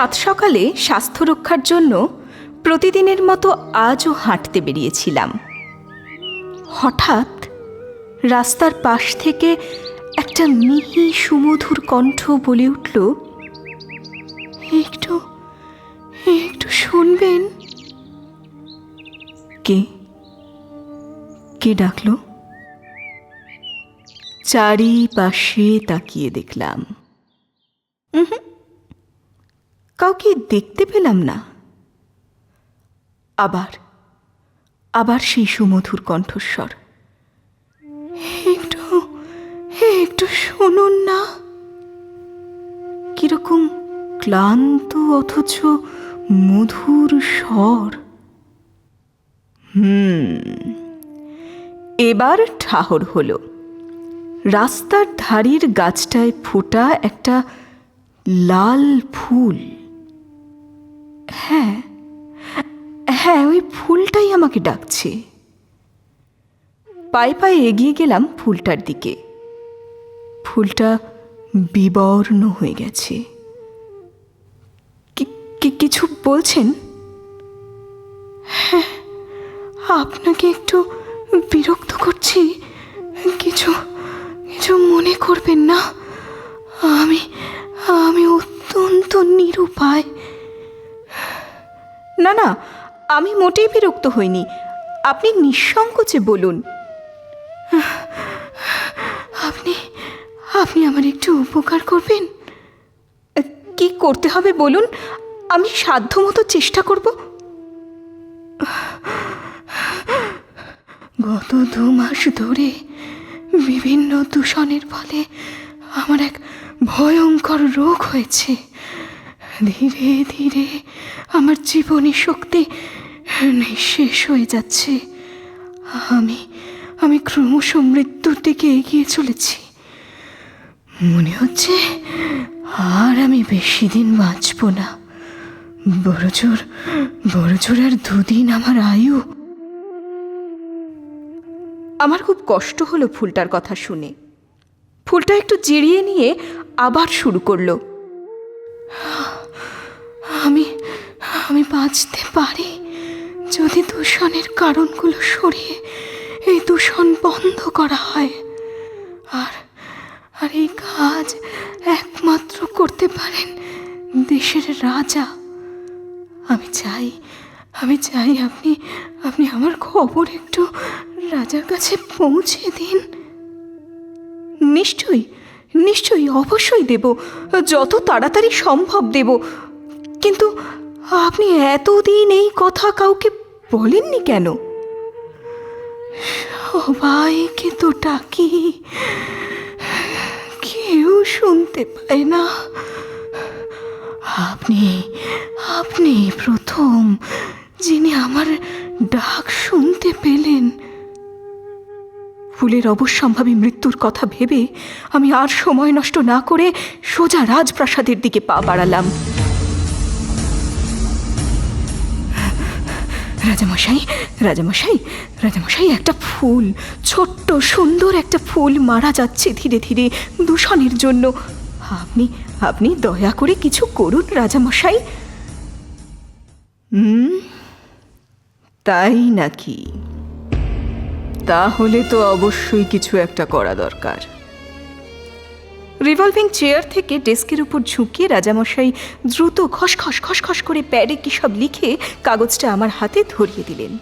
সাত সকালে স্বাস্থ্য রক্ষার জন্য প্রতিদিনের মতো আজও হাঁটতে বেরিয়েছিলাম। হঠাৎ রাস্তার পাশ থেকে একটা মিহি সুমধুর কণ্ঠ বলে উঠল একটু একটু শুনবেন। কে? কে ডাকলো? চারিপাশে তাকিয়ে দেখলাম। উহুম, কাউকে দেখতে পেলাম না। আবার আবার সেই সুমধুর কণ্ঠস্বর। একটু একটু শুনুন না। কীরকম ক্লান্ত অথচ মধুর স্বর। হুম, এবার ঠাহর হলো। রাস্তার ধারির গাছটায় ফোটা একটা লাল ফুল। হ্যাঁ। হ্যাঁ ওই ফুলটাই আমাকে ডাকছে। পায়ে পায়ে এগিয়ে গেলাম ফুলটার দিকে। ফুলটা বিবর্ণ হয়ে গেছে। কিছু বলছেন? হ্যাঁ আপনাকে একটু বিরক্ত করছি। কিছু কিছু মনে করবেন না। আমি আমি অত্যন্ত নিরুপায়। না না আমি মোটেই বিরক্ত হইনি। আপনি নিঃসংকোচে বলুন। আপনি আপনি আমার একটু উপকার করবেন? কি করতে হবে বলুন? আমি সাধ্যমতো চেষ্টা করব। গত দু মাস ধরে বিভিন্ন দূষণের ফলে আমার এক ভয়ঙ্কর রোগ হয়েছে। ধীরে ধীরে আমার জীবনী শক্তি নিঃশেষ হয়ে যাচ্ছে। আমি আমি ক্রমশ মৃত্যুর দিকে এগিয়ে চলেছি। মনে হচ্ছে আর আমি বেশি দিন বাঁচব না। বড়জোর বড়জোর আর দুদিন আমার আয়ু। আমার খুব কষ্ট হলো ফুলটার কথা শুনে। ফুলটা একটু জিরিয়ে নিয়ে আবার শুরু করল। আমি বাঁচতে পারি। যদি দূষণের কারণগুলো সরিয়ে এই দূষণ বন্ধ করা হয়, আর আর এই কাজ একমাত্র করতে পারেন দেশের রাজা। আমি চাই আমি চাই আপনি আপনি আমার খবর একটু রাজার কাছে পৌঁছে দিন। নিশ্চয়ই নিশ্চয়ই অবশ্যই দেব, যত তাড়াতাড়ি সম্ভব দেব। কিন্তু আপনি এতদিন এই কথা কাউকে বলেননি কেন? সবাইকে তো ডাকি। কেউ শুনতে পায় না। আপনি আপনি প্রথম যিনি আমার ডাক শুনতে পেলেন। ফুলের অবশ্যম্ভাবী মৃত্যুর কথা ভেবে আমি আর সময় নষ্ট না করে সোজা রাজপ্রাসাদের দিকে পা বাড়ালাম। রাজামশাই রাজামশাই রাজামশাই, একটা ফুল, ছোট্ট, সুন্দর একটা ফুল মারা যাচ্ছে ধীরে ধীরে দূষণের জন্য। আপনি আপনি দয়া করে কিছু করুন রাজামশাই। হুম, তাই নাকি? তাহলে তো অবশ্যই কিছু একটা করা দরকার। রিভলভিং চেয়ার থেকে ডেস্কের উপর ঝুঁকিয়ে রাজামশাই দ্রুত খসখস খসখস করে প্যাডে কী সব লিখে কাগজটা আমার হাতে ধরিয়ে দিলেন।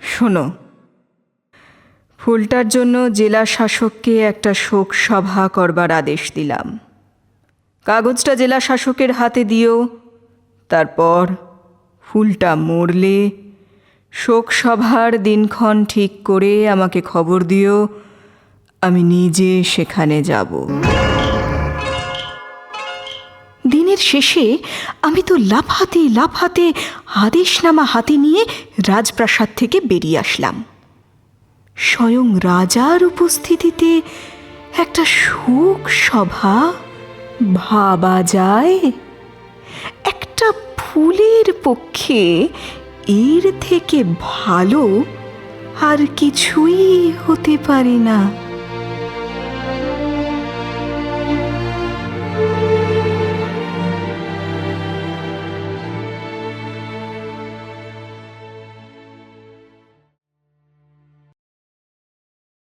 শোনো, ফুলটার জন্য জেলা শাসককে একটা শোক সভা করবার আদেশ দিলাম। কাগজটা জেলা শাসকের হাতে দিও, তারপর ফুলটা মরলে শোক সভার দিনক্ষণ ঠিক করে আমাকে খবর দিও আমি নিজে সেখানে যাব। দিনের শেষে আমি তো লাফাতে লাফাতে আদেশনামা হাতে নিয়ে রাজপ্রাসাদ থেকে বেরিয়ে আসলাম। স্বয়ং রাজার উপস্থিতিতে একটা শোক সভা ভাবা যায়। একটা ফুলের পক্ষে এর থেকে ভালো আর কিছুই হতে পারে না।